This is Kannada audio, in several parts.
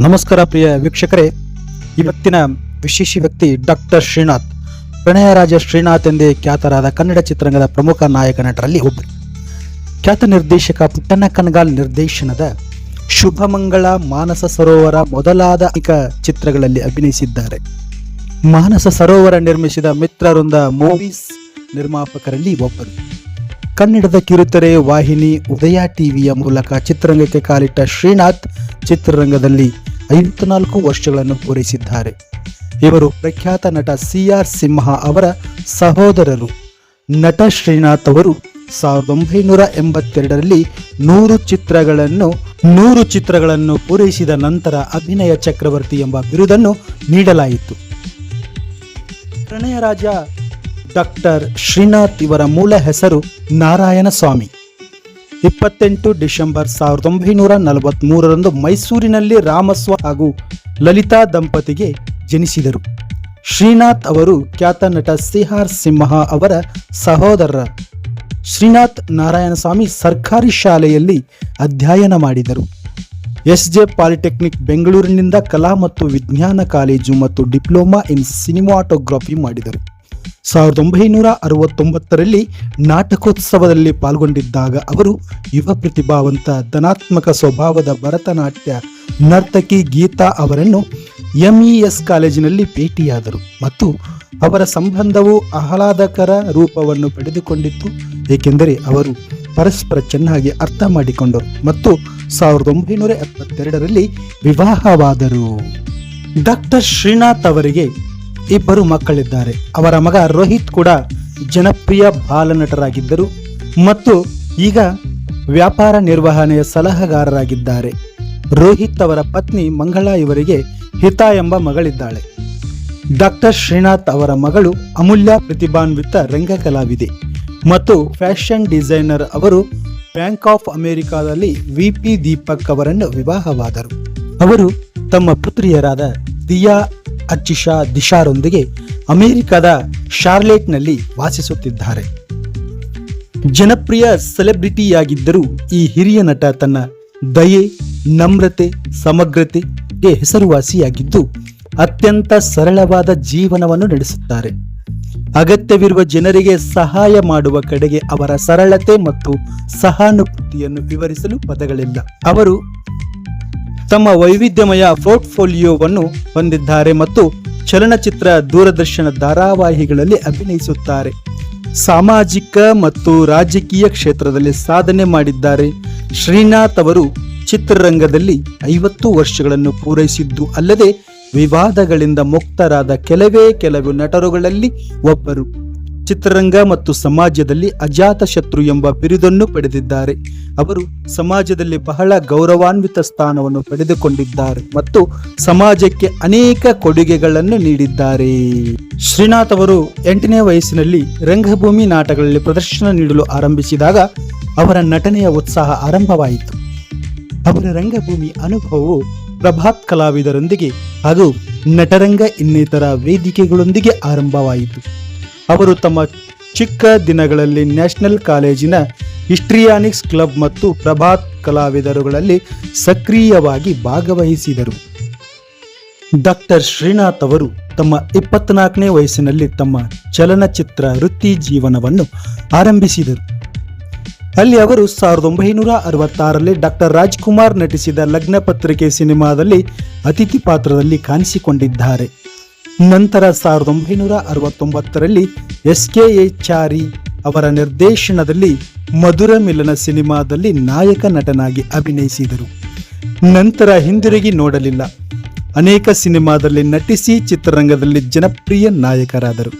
ನಮಸ್ಕಾರ ಪ್ರಿಯ ವೀಕ್ಷಕರೇ. ಇವತ್ತಿನ ವಿಶೇಷ ವ್ಯಕ್ತಿ ಡಾಕ್ಟರ್ ಶ್ರೀನಾಥ್. ಪ್ರಣಯರಾಜ ಶ್ರೀನಾಥ್ ಎಂದೇ ಖ್ಯಾತರಾದ ಕನ್ನಡ ಚಿತ್ರರಂಗದ ಪ್ರಮುಖ ನಾಯಕ ನಟರಲ್ಲಿ ಒಬ್ಬರು. ಖ್ಯಾತ ನಿರ್ದೇಶಕ ಪುಟ್ಟಣ್ಣ ಕನಗಾಲ್ ನಿರ್ದೇಶನದ ಶುಭಮಂಗಳ ಮಾನಸ ಸರೋವರ ಮೊದಲಾದ ಅನೇಕ ಚಿತ್ರಗಳಲ್ಲಿ ಅಭಿನಯಿಸಿದ್ದಾರೆ. ಮಾನಸ ಸರೋವರ ನಿರ್ಮಿಸಿದ ಮಿತ್ರವೃಂದ ಮೂವೀಸ್ ನಿರ್ಮಾಪಕರಲ್ಲಿ ಒಬ್ಬರು. ಕನ್ನಡದ ಕಿರುತೆರೆ ವಾಹಿನಿ ಉದಯ ಟಿವಿಯ ಮೂಲಕ ಚಿತ್ರರಂಗಕ್ಕೆ ಕಾಲಿಟ್ಟ ಶ್ರೀನಾಥ್ ಚಿತ್ರರಂಗದಲ್ಲಿ ಐವತ್ನಾಲ್ಕು ವರ್ಷಗಳನ್ನು ಪೂರೈಸಿದ್ದಾರೆ ಇವರು ಪ್ರಖ್ಯಾತ ನಟ ಸಿ ಆರ್ ಸಿಂಹ ಅವರ ಸಹೋದರರು. ನಟ ಶ್ರೀನಾಥ್ ಅವರು ಸಾವಿರದ ಒಂಬೈನೂರ ಎಂಬತ್ತೆರಡರಲ್ಲಿ ನೂರು ಚಿತ್ರಗಳನ್ನು ನೂರು ಚಿತ್ರಗಳನ್ನು ಪೂರೈಸಿದ ನಂತರ ಅಭಿನಯ ಚಕ್ರವರ್ತಿ ಎಂಬ ಬಿರುದನ್ನು ನೀಡಲಾಯಿತು. ಪ್ರಣಯರಾಜ ಡಾಕ್ಟರ್ ಶ್ರೀನಾಥ್ ಇವರ ಮೂಲ ಹೆಸರು ನಾರಾಯಣ ಸ್ವಾಮಿ. ಇಪ್ಪತ್ತೆಂಟು ಡಿಸೆಂಬರ್ ಸಾವಿರದ ಒಂಬೈನೂರ ನಲವತ್ತ್ಮೂರರಂದು ಮೈಸೂರಿನಲ್ಲಿ ರಾಮಸ್ವ ಹಾಗೂ ಲಲಿತಾ ದಂಪತಿಗೆ ಜನಿಸಿದರು. ಶ್ರೀನಾಥ್ ಅವರು ಖ್ಯಾತ ನಟ ಸಿಹಾರ್ ಸಿಂಹ ಅವರ ಸಹೋದರ ಶ್ರೀನಾಥ್ ನಾರಾಯಣಸ್ವಾಮಿ ಸರ್ಕಾರಿ ಶಾಲೆಯಲ್ಲಿ ಅಧ್ಯಯನ ಮಾಡಿದರು. ಎಸ್ ಜೆ ಪಾಲಿಟೆಕ್ನಿಕ್ ಬೆಂಗಳೂರಿನಿಂದ ಕಲಾ ಮತ್ತು ವಿಜ್ಞಾನ ಕಾಲೇಜು ಮತ್ತು ಡಿಪ್ಲೊಮಾ ಇನ್ ಸಿನಿಮಾಟೋಗ್ರಫಿ ಮಾಡಿದರು. ಸಾವಿರದ ಒಂಬೈನೂರ ಅರವತ್ತೊಂಬತ್ತರಲ್ಲಿ ನಾಟಕೋತ್ಸವದಲ್ಲಿ ಪಾಲ್ಗೊಂಡಿದ್ದಾಗ ಅವರು ಯುವ ಪ್ರತಿಭಾವಂತ ಧನಾತ್ಮಕ ಸ್ವಭಾವದ ಭರತನಾಟ್ಯ ನರ್ತಕಿ ಗೀತಾ ಅವರನ್ನು ಎಂಇಎಸ್ ಕಾಲೇಜಿನಲ್ಲಿ ಭೇಟಿಯಾದರು ಮತ್ತು ಅವರ ಸಂಬಂಧವು ಆಹ್ಲಾದಕರ ರೂಪವನ್ನು ಪಡೆದುಕೊಂಡಿತ್ತು, ಏಕೆಂದರೆ ಅವರು ಪರಸ್ಪರ ಚೆನ್ನಾಗಿ ಅರ್ಥ ಮಾಡಿಕೊಂಡರು ಮತ್ತು ಸಾವಿರದ ಒಂಬೈನೂರ ಎಪ್ಪತ್ತೆರಡರಲ್ಲಿ ವಿವಾಹವಾದರು. ಡಾಕ್ಟರ್ ಶ್ರೀನಾಥ್ ಅವರಿಗೆ ಇಬ್ಬರು ಮಕ್ಕಳಿದ್ದಾರೆ. ಅವರ ಮಗ ರೋಹಿತ್ ಕೂಡ ಜನಪ್ರಿಯ ಬಾಲನಟರಾಗಿದ್ದರು ಮತ್ತು ಈಗ ವ್ಯಾಪಾರ ನಿರ್ವಹಣೆಯ ಸಲಹೆಗಾರರಾಗಿದ್ದಾರೆ. ರೋಹಿತ್ ಅವರ ಪತ್ನಿ ಮಂಗಳಾ ಇವರಿಗೆ ಹಿತಾ ಎಂಬ ಮಗಳಿದ್ದಾಳೆ. ಡಾಕ್ಟರ್ ಶ್ರೀನಾಥ್ ಅವರ ಮಗಳು ಅಮೂಲ್ಯ ಪ್ರತಿಭಾನ್ವಿತ ರಂಗಕಲಾವಿದೆ ಮತ್ತು ಫ್ಯಾಷನ್ ಡಿಸೈನರ್ ಅವರು ಬ್ಯಾಂಕ್ ಆಫ್ ಅಮೆರಿಕಾದಲ್ಲಿ ವಿಪಿ ದೀಪಕ್ ಅವರನ್ನು ವಿವಾಹವಾದರು. ಅವರು ತಮ್ಮ ಪುತ್ರಿಯರಾದ ದಿಯಾ ಅರ್ಚಿಶಾ ದಿಶಾರೊಂದಿಗೆ ಅಮೆರಿಕದ ಶಾರ್ಲೆಟ್ನಲ್ಲಿ ವಾಸಿಸುತ್ತಿದ್ದಾರೆ. ಜನಪ್ರಿಯ ಸೆಲೆಬ್ರಿಟಿಯಾಗಿದ್ದರೂ ಈ ಹಿರಿಯ ನಟ ತನ್ನ ದಯೆ, ನಮ್ರತೆ, ಸಮಗ್ರತೆಗೆ ಹೆಸರುವಾಸಿಯಾಗಿದ್ದು ಅತ್ಯಂತ ಸರಳವಾದ ಜೀವನವನ್ನು ನಡೆಸುತ್ತಾರೆ. ಅಗತ್ಯವಿರುವ ಜನರಿಗೆ ಸಹಾಯ ಮಾಡುವ ಕಡೆಗೆ ಅವರ ಸರಳತೆ ಮತ್ತು ಸಹಾನುಭೂತಿಯನ್ನು ವಿವರಿಸಲು ಪದಗಳಿಲ್ಲ. ಅವರು ತಮ್ಮ ವೈವಿಧ್ಯಮಯ ಪೋರ್ಟ್ಫೋಲಿಯೋವನ್ನು ಹೊಂದಿದ್ದಾರೆ ಮತ್ತು ಚಲನಚಿತ್ರ ದೂರದರ್ಶನ ಧಾರಾವಾಹಿಗಳಲ್ಲಿ ಅಭಿನಯಿಸುತ್ತಾರೆ. ಸಾಮಾಜಿಕ ಮತ್ತು ರಾಜಕೀಯ ಕ್ಷೇತ್ರದಲ್ಲಿ ಸಾಧನೆ ಮಾಡಿದ್ದಾರೆ. ಶ್ರೀನಾಥ್ ಅವರು ಚಿತ್ರರಂಗದಲ್ಲಿ ಐವತ್ತು ವರ್ಷಗಳನ್ನು ಪೂರೈಸಿದ್ದು ಅಲ್ಲದೆ ವಿವಾದಗಳಿಂದ ಮುಕ್ತರಾದ ಕೆಲವೇ ಕೆಲವು ನಟರುಗಳಲ್ಲಿ ಒಬ್ಬರು. ಚಿತ್ರರಂಗ ಮತ್ತು ಸಮಾಜದಲ್ಲಿ ಅಜಾತ ಶತ್ರು ಎಂಬ ಬಿರುದನ್ನು ಪಡೆದಿದ್ದಾರೆ. ಅವರು ಸಮಾಜದಲ್ಲಿ ಬಹಳ ಗೌರವಾನ್ವಿತ ಸ್ಥಾನವನ್ನು ಪಡೆದುಕೊಂಡಿದ್ದಾರೆ ಮತ್ತು ಸಮಾಜಕ್ಕೆ ಅನೇಕ ಕೊಡುಗೆಗಳನ್ನು ನೀಡಿದ್ದಾರೆ. ಶ್ರೀನಾಥ್ ಅವರು ಎಂಟನೇ ವಯಸ್ಸಿನಲ್ಲಿ ರಂಗಭೂಮಿ ನಾಟಕಗಳಲ್ಲಿ ಪ್ರದರ್ಶನ ನೀಡಲು ಆರಂಭಿಸಿದಾಗ ಅವರ ನಟನೆಯ ಉತ್ಸಾಹ ಆರಂಭವಾಯಿತು. ಅವರ ರಂಗಭೂಮಿ ಅನುಭವವು ಪ್ರಭಾತ್ ಕಲಾವಿದರೊಂದಿಗೆ ಹಾಗೂ ನಟರಂಗ ಇನ್ನಿತರ ವೇದಿಕೆಗಳೊಂದಿಗೆ ಆರಂಭವಾಯಿತು. ಅವರು ತಮ್ಮ ಚಿಕ್ಕ ದಿನಗಳಲ್ಲಿ ನ್ಯಾಷನಲ್ ಕಾಲೇಜಿನ ಹಿಸ್ಟ್ರಿಯಾನಿಕ್ಸ್ ಕ್ಲಬ್ ಮತ್ತು ಪ್ರಭಾತ್ ಕಲಾವಿದರುಗಳಲ್ಲಿ ಸಕ್ರಿಯವಾಗಿ ಭಾಗವಹಿಸಿದರು. ಡಾಕ್ಟರ್ ಶ್ರೀನಾಥ್ ಅವರು ತಮ್ಮ ಇಪ್ಪತ್ನಾಲ್ಕನೇ ವಯಸ್ಸಿನಲ್ಲಿ ತಮ್ಮ ಚಲನಚಿತ್ರ ವೃತ್ತಿ ಜೀವನವನ್ನು ಆರಂಭಿಸಿದರು. ಅಲ್ಲಿ ಅವರು ಸಾವಿರದ ಒಂಬೈನೂರ ಅರವತ್ತಾರರಲ್ಲಿ ಡಾಕ್ಟರ್ ರಾಜ್ಕುಮಾರ್ ನಟಿಸಿದ ಲಗ್ನ ಪತ್ರಿಕೆ ಸಿನಿಮಾದಲ್ಲಿ ಅತಿಥಿ ಪಾತ್ರದಲ್ಲಿ ಕಾಣಿಸಿಕೊಂಡಿದ್ದಾರೆ. ನಂತರ ಸಾವಿರದ ಒಂಬೈನೂರ ಅರವತ್ತೊಂಬತ್ತರಲ್ಲಿ ಎಸ್ ಕೆ ಎ ಚಾರಿ ಅವರ ನಿರ್ದೇಶನದಲ್ಲಿ ಮಧುರ ಮಿಲನ ಸಿನಿಮಾದಲ್ಲಿ ನಾಯಕ ನಟನಾಗಿ ಅಭಿನಯಿಸಿದರು. ನಂತರ ಹಿಂದಿರುಗಿ ನೋಡಲಿಲ್ಲ. ಅನೇಕ ಸಿನಿಮಾದಲ್ಲಿ ನಟಿಸಿ ಚಿತ್ರರಂಗದಲ್ಲಿ ಜನಪ್ರಿಯ ನಾಯಕರಾದರು.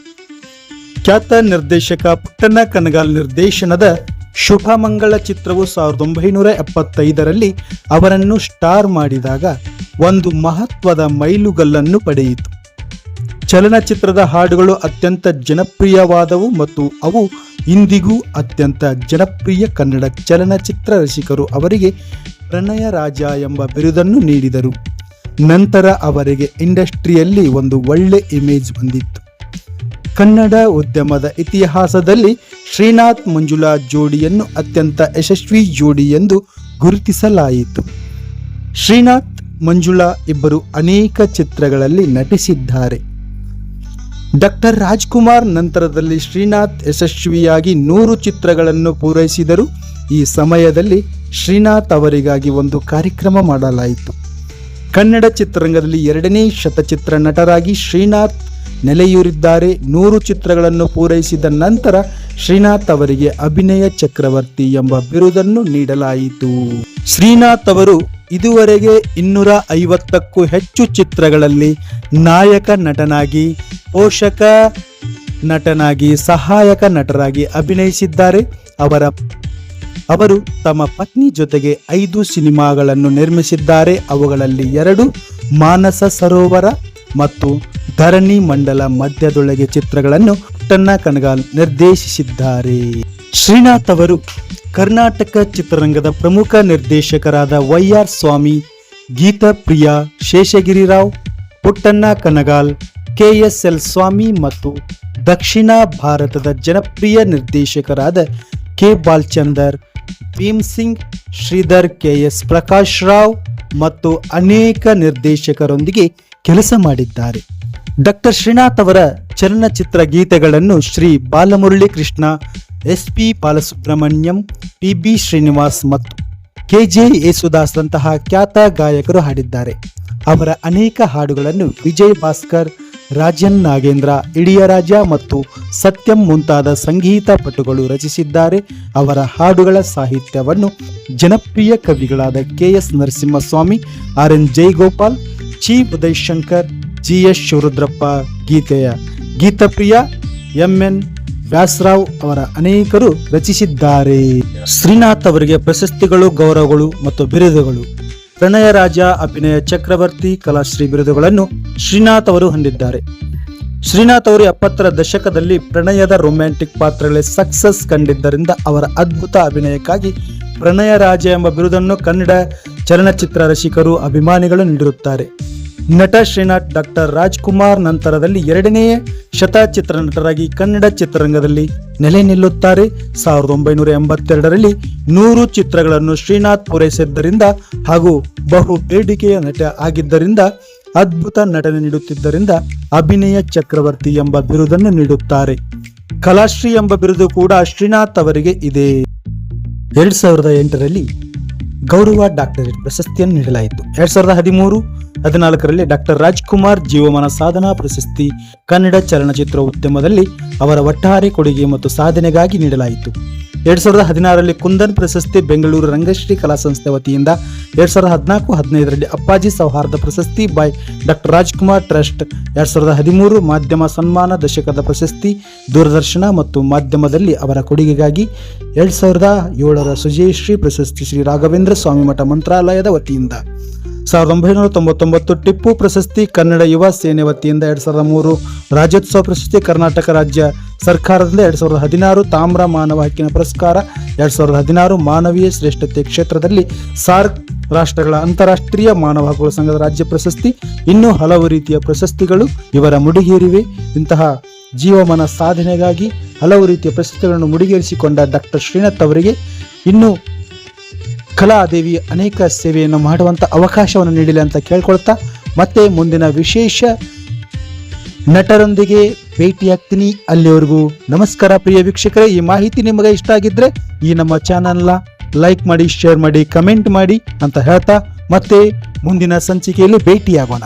ಖ್ಯಾತ ನಿರ್ದೇಶಕ ಪುಟ್ಟಣ್ಣ ಕನಗಾಲ್ ನಿರ್ದೇಶನದ ಶುಭಮಂಗಳ ಚಿತ್ರವು ಸಾವಿರದ ಒಂಬೈನೂರ ಎಪ್ಪತ್ತೈದರಲ್ಲಿ ಅವರನ್ನು ಸ್ಟಾರ್ ಮಾಡಿದಾಗ ಒಂದು ಮಹತ್ವದ ಮೈಲುಗಲ್ಲನ್ನು ಪಡೆಯಿತು. ಚಲನಚಿತ್ರದ ಹಾಡುಗಳು ಅತ್ಯಂತ ಜನಪ್ರಿಯವಾದವು ಮತ್ತು ಅವು ಇಂದಿಗೂ ಅತ್ಯಂತ ಜನಪ್ರಿಯ ಕನ್ನಡ ಚಲನಚಿತ್ರ ರಸಿಕರು ಅವರಿಗೆ ಪ್ರಣಯ ರಾಜ ಎಂಬ ಬಿರುದನ್ನು ನೀಡಿದರು. ನಂತರ ಅವರಿಗೆ ಇಂಡಸ್ಟ್ರಿಯಲ್ಲಿ ಒಂದು ಒಳ್ಳೆ ಇಮೇಜ್ ಬಂದಿತ್ತು. ಕನ್ನಡ ಉದ್ಯಮದ ಇತಿಹಾಸದಲ್ಲಿ ಶ್ರೀನಾಥ್ ಮಂಜುಳಾ ಜೋಡಿಯನ್ನು ಅತ್ಯಂತ ಯಶಸ್ವಿ ಜೋಡಿ ಎಂದು ಗುರುತಿಸಲಾಯಿತು. ಶ್ರೀನಾಥ್, ಮಂಜುಳಾ ಇಬ್ಬರು ಅನೇಕ ಚಿತ್ರಗಳಲ್ಲಿ ನಟಿಸಿದ್ದಾರೆ. ಡಾಕ್ಟರ್ ರಾಜ್ಕುಮಾರ್ ನಂತರದಲ್ಲಿ ಶ್ರೀನಾಥ್ ಯಶಸ್ವಿಯಾಗಿ ನೂರು ಚಿತ್ರಗಳನ್ನು ಪೂರೈಸಿದರು. ಈ ಸಮಯದಲ್ಲಿ ಶ್ರೀನಾಥ್ ಅವರಿಗಾಗಿ ಒಂದು ಕಾರ್ಯಕ್ರಮ ಮಾಡಲಾಯಿತು. ಕನ್ನಡ ಚಿತ್ರರಂಗದಲ್ಲಿ ಎರಡನೇ ಶತಚಿತ್ರ ನಟರಾಗಿ ಶ್ರೀನಾಥ್ ನೆಲೆಯೂರಿದ್ದಾರೆ. ನೂರು ಚಿತ್ರಗಳನ್ನು ಪೂರೈಸಿದ ನಂತರ ಶ್ರೀನಾಥ್ ಅವರಿಗೆ ಅಭಿನಯ ಚಕ್ರವರ್ತಿ ಎಂಬ ಬಿರುದನ್ನು ನೀಡಲಾಯಿತು. ಶ್ರೀನಾಥ್ ಅವರು ಇದುವರೆಗೆ ಇನ್ನೂರ ಐವತ್ತಕ್ಕೂ ಹೆಚ್ಚು ಚಿತ್ರಗಳಲ್ಲಿ ನಾಯಕ ನಟನಾಗಿ, ಪೋಷಕ ನಟನಾಗಿ, ಸಹಾಯಕ ನಟರಾಗಿ ಅಭಿನಯಿಸಿದ್ದಾರೆ. ಅವರ, ಅವರು ತಮ್ಮ ಪತ್ನಿ ಜೊತೆಗೆ ಐದು ಸಿನಿಮಾಗಳನ್ನು ನಿರ್ಮಿಸಿದ್ದಾರೆ. ಅವುಗಳಲ್ಲಿ ಎರಡು ಮಾನಸ ಸರೋವರ ಮತ್ತು ಧರಣಿ ಮಂಡಲ ಮಧ್ಯದೊಳಗೆ ಚಿತ್ರಗಳನ್ನು ಟನ್ನ ಕನಗಾಲ್ ನಿರ್ದೇಶಿಸಿದ್ದಾರೆ. ಶ್ರೀನಾಥ್ ಅವರು ಕರ್ನಾಟಕ ಚಿತ್ರರಂಗದ ಪ್ರಮುಖ ನಿರ್ದೇಶಕರಾದ Y R Swamy, Geetha Priya Sheshagirirao Puttanna Kanagal K S L Swamy ಮತ್ತು ದಕ್ಷಿಣ ಭಾರತದ ಜನಪ್ರಿಯ ನಿರ್ದೇಶಕರಾದ K. Balachander, Bhim Singh, Sridhar K S Prakash Rao ಮತ್ತು ಅನೇಕ ನಿರ್ದೇಶಕರೊಂದಿಗೆ ಕೆಲಸ ಮಾಡಿದ್ದಾರೆ. ಡಾಕ್ಟರ್ ಶ್ರೀನಾಥ್ ಅವರ ಚಲನಚಿತ್ರ ಗೀತೆಗಳನ್ನು Shri Balamurali Krishna S P Balasubrahmanyam P B Srinivas ಮತ್ತು ಕೆ ಜೆ ಯೇಸುದಾಸ್ರಂತಹ ಖ್ಯಾತ ಗಾಯಕರು ಹಾಡಿದ್ದಾರೆ. ಅವರ ಅನೇಕ ಹಾಡುಗಳನ್ನು ವಿಜಯ್ ಭಾಸ್ಕರ್, ರಾಜನ್ ನಾಗೇಂದ್ರ ಇಡಿಯರಾಜ ಮತ್ತು ಸತ್ಯಂ ಮುಂತಾದ ಸಂಗೀತ ಪಟುಗಳು ರಚಿಸಿದ್ದಾರೆ. ಅವರ ಹಾಡುಗಳ ಸಾಹಿತ್ಯವನ್ನು ಜನಪ್ರಿಯ ಕವಿಗಳಾದ K S Narasimhaswamy, R N Jaigopal Chi Uday Shankar, G S Shivarudrappa ಗೀತೆಯ ಗೀತಪ್ರಿಯ ಎಂ ಎನ್ ವ್ಯಾಸರಾವ್ ಅವರ ಅನೇಕರು ರಚಿಸಿದ್ದಾರೆ. ಶ್ರೀನಾಥ್ ಅವರಿಗೆ ಪ್ರಶಸ್ತಿಗಳು, ಗೌರವಗಳು ಮತ್ತು ಬಿರುದುಗಳು. ಪ್ರಣಯ ರಾಜ, ಅಭಿನಯ ಚಕ್ರವರ್ತಿ, ಕಲಾಶ್ರೀ ಬಿರುದುಗಳನ್ನು ಶ್ರೀನಾಥ್ ಅವರು ಹೊಂದಿದ್ದಾರೆ. ಶ್ರೀನಾಥ್ ಅವರು ಎಪ್ಪತ್ತರ ದಶಕದಲ್ಲಿ ಪ್ರಣಯದ ರೊಮ್ಯಾಂಟಿಕ್ ಪಾತ್ರಗಳೇ ಸಕ್ಸಸ್ ಕಂಡಿದ್ದರಿಂದ ಅವರ ಅದ್ಭುತ ಅಭಿನಯಕ್ಕಾಗಿ ಪ್ರಣಯ ರಾಜ ಎಂಬ ಬಿರುದನ್ನು ಕನ್ನಡ ಚಲನಚಿತ್ರ ರಸಿಕರು ಅಭಿಮಾನಿಗಳು ನೀಡಿರುತ್ತಾರೆ. ನಟ ಶ್ರೀನಾಥ್ ಡಾಕ್ಟರ್ ರಾಜ್ಕುಮಾರ್ ನಂತರದಲ್ಲಿ ಎರಡನೆಯ ಶತಚಿತ್ರ ನಟರಾಗಿ ಕನ್ನಡ ಚಿತ್ರರಂಗದಲ್ಲಿ ನೆಲೆ ನಿಲ್ಲುತ್ತಾರೆ. ಸಾವಿರದ ಒಂಬೈನೂರ ಎಂಬತ್ತೆರಡರಲ್ಲಿ ನೂರು ಚಿತ್ರಗಳನ್ನು ಶ್ರೀನಾಥ್ ಪೂರೈಸಿದ್ದರಿಂದ ಹಾಗೂ ಬಹು ಬೇಡಿಕೆಯ ನಟ ಆಗಿದ್ದರಿಂದ, ಅದ್ಭುತ ನಟನೆ ನೀಡುತ್ತಿದ್ದರಿಂದ ಅಭಿನಯ ಚಕ್ರವರ್ತಿ ಎಂಬ ಬಿರುದನ್ನು ನೀಡುತ್ತಾರೆ. ಕಲಾಶ್ರೀ ಎಂಬ ಬಿರುದು ಕೂಡ ಶ್ರೀನಾಥ್ ಅವರಿಗೆ ಇದೆ. ಎರಡ್ ಸಾವಿರದ ಎಂಟರಲ್ಲಿ ಗೌರವ ಡಾಕ್ಟರೇಟ್ ಪ್ರಶಸ್ತಿಯನ್ನು ನೀಡಲಾಯಿತು. ಎರಡ್ ಸಾವಿರದ ಹದಿಮೂರು ಹದಿನಾಲ್ಕರಲ್ಲಿ ಡಾಕ್ಟರ್ ರಾಜ್ಕುಮಾರ್ ಜೀವಮಾನ ಸಾಧನಾ ಪ್ರಶಸ್ತಿ ಕನ್ನಡ ಚಲನಚಿತ್ರ ಉದ್ಯಮದಲ್ಲಿ ಅವರ ಒಟ್ಟಾರೆ ಕೊಡುಗೆ ಮತ್ತು ಸಾಧನೆಗಾಗಿ ನೀಡಲಾಯಿತು. ಎರಡ್ ಸಾವಿರದ ಹದಿನಾರರಲ್ಲಿ ಕುಂದನ್ ಪ್ರಶಸ್ತಿ ಬೆಂಗಳೂರು ರಂಗಶ್ರೀ ಕಲಾ ಸಂಸ್ಥೆ ವತಿಯಿಂದ ಎರಡ್ ಸಾವಿರದ ಹದಿನಾಲ್ಕು ಹದಿನೈದರಲ್ಲಿ ಅಪ್ಪಾಜಿ ಸೌಹಾರ್ದ ಪ್ರಶಸ್ತಿ ಬೈ ಡಾಕ್ಟರ್ ರಾಜ್ಕುಮಾರ್ ಟ್ರಸ್ಟ್, ಎರಡ್ ಸಾವಿರದ ಹದಿಮೂರು ಮಾಧ್ಯಮ ಸನ್ಮಾನ ದಶಕದ ಪ್ರಶಸ್ತಿ, ದೂರದರ್ಶನ ಮತ್ತು ಮಾಧ್ಯಮದಲ್ಲಿ ಅವರ ಕೊಡುಗೆಗಾಗಿ ಎರಡ್ ಸಾವಿರದ ಏಳರ ಸುಜಯಶ್ರೀ ಪ್ರಶಸ್ತಿ ಶ್ರೀ ರಾಘವೇಂದ್ರ ಸ್ವಾಮಿ ಮಠ ಮಂತ್ರಾಲಯದ ವತಿಯಿಂದ. ಸಾವಿರದ ಒಂಬೈನೂರ ತೊಂಬತ್ತೊಂಬತ್ತು ಟಿಪ್ಪು ಪ್ರಶಸ್ತಿ ಕನ್ನಡ ಯುವ ಸೇನೆ ವತಿಯಿಂದ ಎರಡು ಸಾವಿರದ ಮೂರು ರಾಜ್ಯೋತ್ಸವ ಪ್ರಶಸ್ತಿ ಕರ್ನಾಟಕ ರಾಜ್ಯ ಸರ್ಕಾರದಿಂದ ಎರಡ್ ಸಾವಿರದ ಹದಿನಾರು ತಾಮ್ರ ಮಾನವ ಹಕ್ಕಿನ ಪುರಸ್ಕಾರ, ಎರಡು ಸಾವಿರದ ಹದಿನಾರು ಮಾನವೀಯ ಶ್ರೇಷ್ಠತೆ ಕ್ಷೇತ್ರದಲ್ಲಿ ಸಾರ್ಕ್ ರಾಷ್ಟ್ರಗಳ ಅಂತಾರಾಷ್ಟ್ರೀಯ ಮಾನವ ಹಕ್ಕುಗಳ ಸಂಘದ ರಾಜ್ಯ ಪ್ರಶಸ್ತಿ. ಇನ್ನೂ ಹಲವು ರೀತಿಯ ಪ್ರಶಸ್ತಿಗಳು ಇವರ ಮುಡಿಗೇರಿವೆ. ಇಂತಹ ಜೀವಮಾನ ಸಾಧನೆಗಾಗಿ ಹಲವು ರೀತಿಯ ಪ್ರಶಸ್ತಿಗಳನ್ನು ಮುಡಿಗೇರಿಸಿಕೊಂಡ ಡಾಕ್ಟರ್ ಶ್ರೀನಾಥ್ ಅವರಿಗೆ ಇನ್ನೂ ಕಲಾದೇವಿ ಅನೇಕ ಸೇವೆಯನ್ನು ಮಾಡುವಂಥ ಅವಕಾಶವನ್ನು ನೀಡಿಲ್ಲ ಅಂತ ಕೇಳ್ಕೊಳ್ತಾ ಮತ್ತೆ ಮುಂದಿನ ವಿಶೇಷ ನಟರೊಂದಿಗೆ ಭೇಟಿಯಾಗ್ತೀನಿ ಅಲ್ಲಿವರೆಗೂ ನಮಸ್ಕಾರ ಪ್ರಿಯ ವೀಕ್ಷಕರೇ. ಈ ಮಾಹಿತಿ ನಿಮಗೆ ಇಷ್ಟ ಆಗಿದ್ರೆ ಈ ನಮ್ಮ ಚಾನಲ್ನ ಲೈಕ್ ಮಾಡಿ ಶೇರ್ ಮಾಡಿ ಕಮೆಂಟ್ ಮಾಡಿ ಅಂತ ಹೇಳ್ತಾ ಮತ್ತೆ ಮುಂದಿನ ಸಂಚಿಕೆಯಲ್ಲಿ ಭೇಟಿಯಾಗೋಣ.